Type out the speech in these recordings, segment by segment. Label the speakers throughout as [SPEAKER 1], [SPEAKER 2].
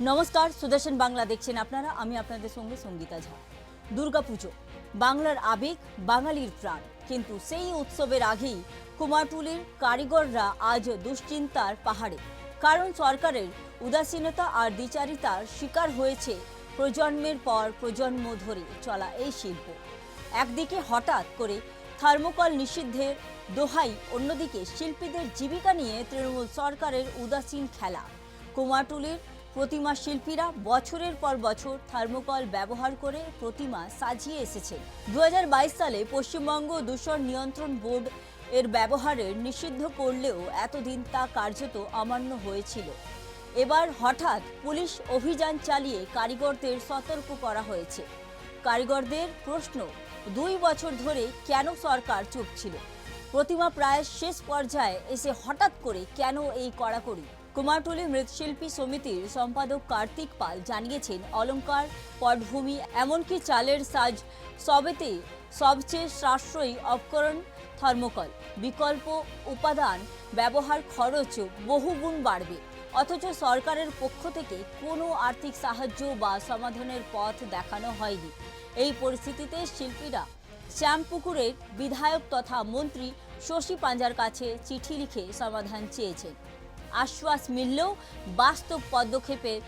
[SPEAKER 1] নমস্কার, সুদর্শন বাংলা দেখছেন আপনারা। আমি আপনাদের সঙ্গে সঙ্গীতা ঝা। দুর্গাপুজো বাংলার আবেগ, বাঙালির প্রাণ। কিন্তু সেই উৎসবের আগেই কুমারটুলির কারিগররা আজ দুশ্চিন্তার পাহাড়ে। কারণ সরকারের উদাসীনতা আর দ্বিচারিতার শিকার হয়েছে প্রজন্মের পর প্রজন্ম ধরে চলা এই শিল্প। একদিকে হঠাৎ করে থার্মোকল নিষিদ্ধের দোহাই, অন্যদিকে শিল্পীদের জীবিকা নিয়ে তৃণমূল সরকারের উদাসীন খেলা। কুমারটুলির প্রতিমা শিল্পীরা বছরের পর বছর থার্মোকল ব্যবহার করে প্রতিমা সাজিয়ে এসেছেন দু হাজার বাইশ সালে পশ্চিমবঙ্গ দূষণ নিয়ন্ত্রণ বোর্ড এর ব্যবহারের নিষিদ্ধ করলেও এতদিন তা কার্যত অমান্য হয়েছিল। এবার হঠাৎ পুলিশ অভিযান চালিয়ে কারিগরদের সতর্ক করা হয়েছে। কারিগরদের প্রশ্ন, দুই বছর ধরে কেন সরকার চুপ ছিল? প্রতিমা প্রায় শেষ পর্যায়ে এসে হঠাৎ করে কেন এই কড়াকড়ি? কুমারটুলি মৃৎশিল্পী সমিতির সম্পাদক কার্তিক পাল জানিয়েছেন অলঙ্কার পটভূমি, এমনকি চালের সাজ সবেতে সবচেয়ে সাশ্রয়ী অপকরণ থার্মোকল বিকল্প, উপাদান, ব্যবহার খরচ বহুগুণ বাড়বে। অথচ সরকারের পক্ষ থেকে কোনো আর্থিক সাহায্য বা সমাধানের পথ দেখানো হয়নি। এই পরিস্থিতিতে শিল্পীরা শ্যামপুকুরের বিধায়ক তথা মন্ত্রী শশী পাঞ্জার কাছে চিঠি লিখে সমাধান চেয়েছেন। আশ্বাস মিললেও বাস্তব পদক্ষেপের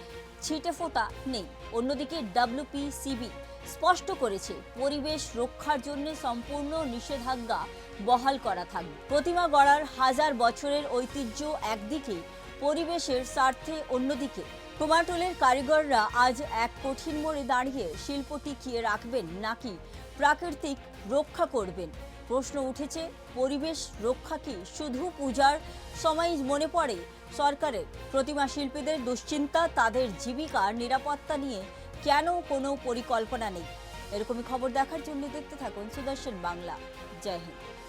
[SPEAKER 1] ছিটেফোঁটা নেই। অন্যদিকে ডাব্লিউপিসিবি স্পষ্ট করেছে, পরিবেশ রক্ষার জন্য সম্পূর্ণ নিষেধাজ্ঞা বহাল করা থাকবে প্রতিমা গড়ার হাজার বছরের ঐতিহ্য একদিকে, পরিবেশের স্বার্থে অন্যদিকে। কুমারটুলের কারিগররা আজ এক কঠিন মোড়ে দাঁড়িয়ে শিল্প টিকিয়ে রাখবেন নাকি প্রাকৃতিক রক্ষা করবেন? প্রশ্ন উঠেছে, পরিবেশ রক্ষা কি? শুধু পূজার সময় মনে পড়ে সরকারের? প্রতিমা শিল্পীদের দুশ্চিন্তা, তাদের জীবিকার নিরাপত্তা নিয়ে কেন কোনো পরিকল্পনা নেই? এরকমই খবর দেখার জন্য দেখতে থাকুন সুদর্শন বাংলা। জয় হিন্দ।